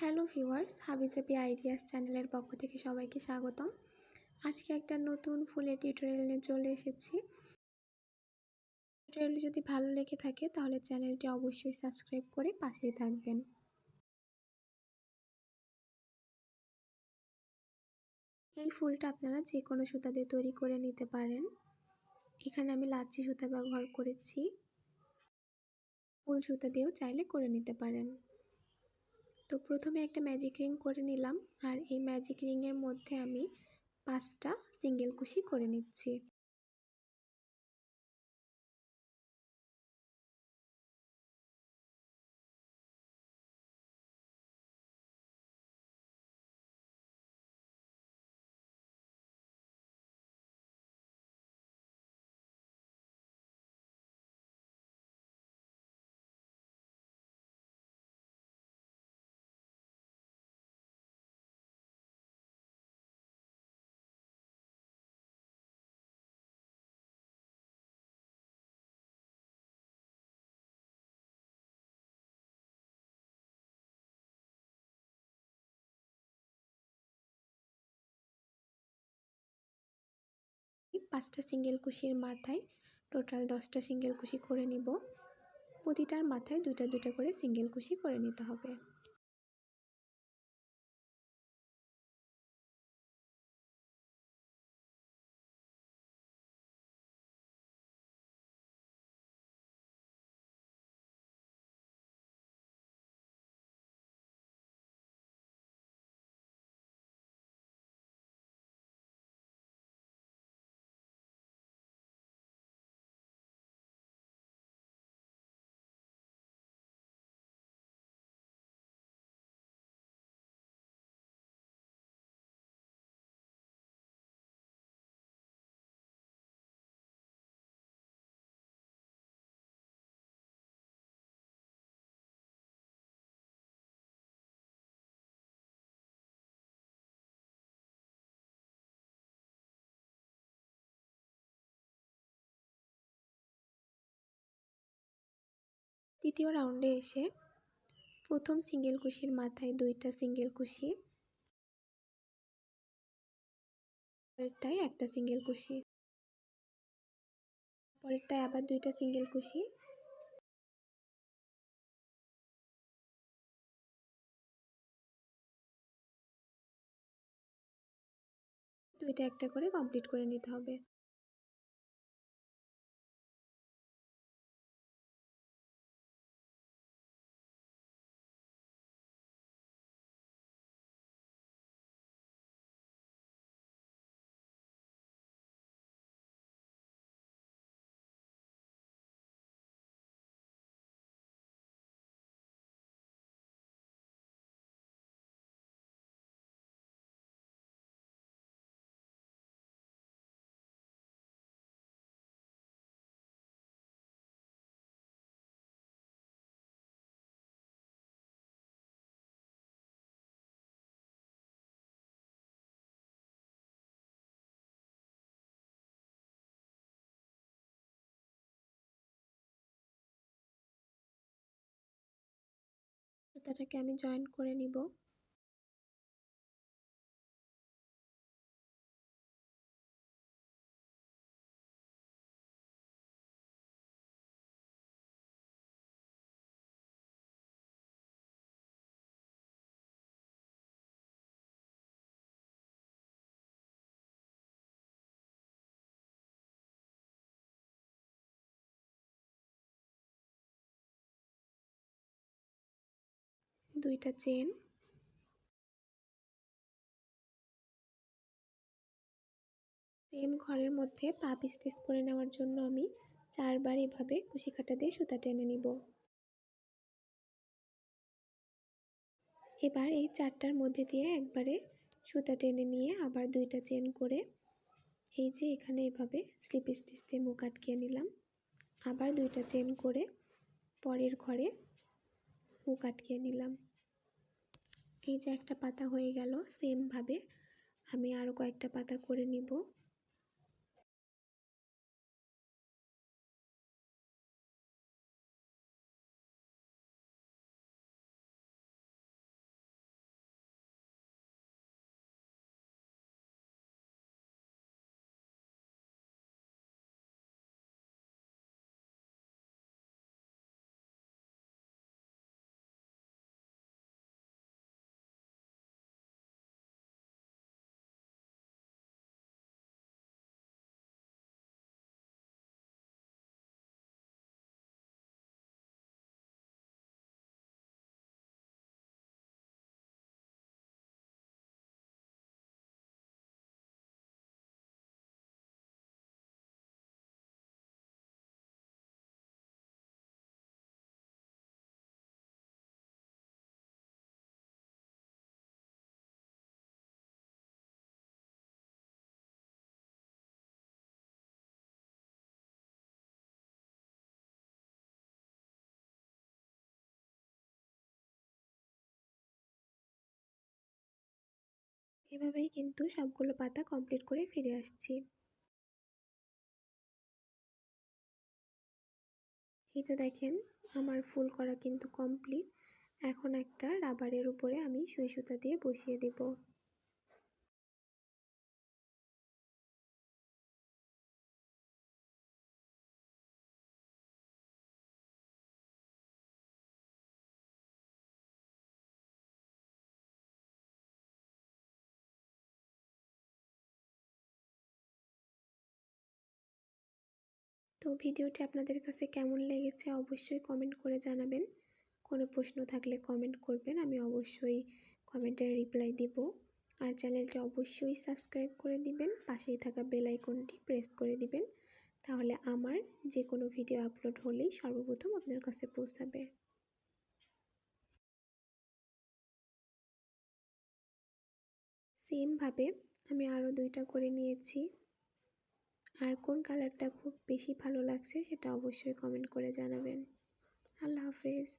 Hello viewers হাবিজাবি ideas চ্যানেলের পক্ষ থেকে সবাইকে স্বাগতম। আজকে একটা নতুন ফুলের টিউটোরিয়াল নিয়ে চলে এসেছি। টিউটোরিয়ালটি যদি ভালো লেগে থাকে, তাহলে চ্যানেলটি অবশ্যই সাবস্ক্রাইব করে পাশেই থাকবেন। এই ফুলটা আপনারা যে কোনো সুতা দিয়ে তৈরি করে নিতে পারেন। এখানে আমি লাচ্ছি সুতা ব্যবহার করেছি। ফুল সুতা দিয়েও চাইলে করে নিতে পারেন। তো প্রথমে একটা ম্যাজিক রিং করে নিলাম আর এই ম্যাজিক রিংয়ের মধ্যে আমি পাঁচটা সিঙ্গেল কুশি করে নিচ্ছি। পাঁচটা সিঙ্গেল কুশির মাথায়, টোটাল দশটা সিঙ্গেল কুশি করে নিব। প্রতিটার মাথায় দুটা দুটা করে সিঙ্গেল কুশি করে নিতে হবে। তৃতীয় রাউন্ডে এসে প্রথম সিঙ্গেল কুশির মাথায় দুইটা সিঙ্গেল কুশি, পরেরটায় একটা সিঙ্গেল কুশি, পরেরটায় আবার দুইটা সিঙ্গেল কুশি, দুইটা একটা করে কমপ্লিট করে নিতে হবে। সুতাটাকে আমি জয়েন করে নিব। দুইটা চেন। সেম ঘরের মধ্যে পাপ স্টিচ করে নেওয়ার জন্য আমি চারবার এভাবে কুশি কাটা দিয়ে সুতা টেনে নিব। এবার এই চারটার মধ্যে দিয়ে একবারে সুতা টেনে নিয়ে আবার দুইটা চেন করে এই যে এখানে এভাবে স্লিপ স্টিচ দিয়ে মুখ আটকিয়ে নিলাম। আবার দুইটা চেন করে পরের ঘরে মুখ আটকিয়ে নিলাম। এই যে একটা পাতা হয়ে গেল সেমভাবে আমি আরও কয়েকটা পাতা করে নিব। এভাবেই কিন্তু সবগুলো পাতা কমপ্লিট করে ফিরে আসছি। এই তো দেখেন, আমার ফুল করা কিন্তু কমপ্লিট এখন একটা রাবারের উপরে আমি সুই সুতা দিয়ে বসিয়ে দেব। তো ভিডিওটি আপনাদের কাছে কেমন লেগেছে অবশ্যই কমেন্ট করে জানাবেন। কোনো প্রশ্ন থাকলে কমেন্ট করবেন, আমি অবশ্যই কমেন্টের রিপ্লাই দিব। আর চ্যানেলটি অবশ্যই সাবস্ক্রাইব করে দিবেন, পাশেই থাকা বেল আইকনটি প্রেস করে দিবেন। তাহলে আমার যে কোনো ভিডিও আপলোড হলেই সর্বপ্রথম আপনার কাছে পৌঁছাবে। সেমভাবে আমি আরও দুইটা করে নিয়েছি। আর কোন কালারটা খুব বেশি ভালো লাগছে সেটা অবশ্যই কমেন্ট করে জানাবেন। আল্লাহ হাফেজ।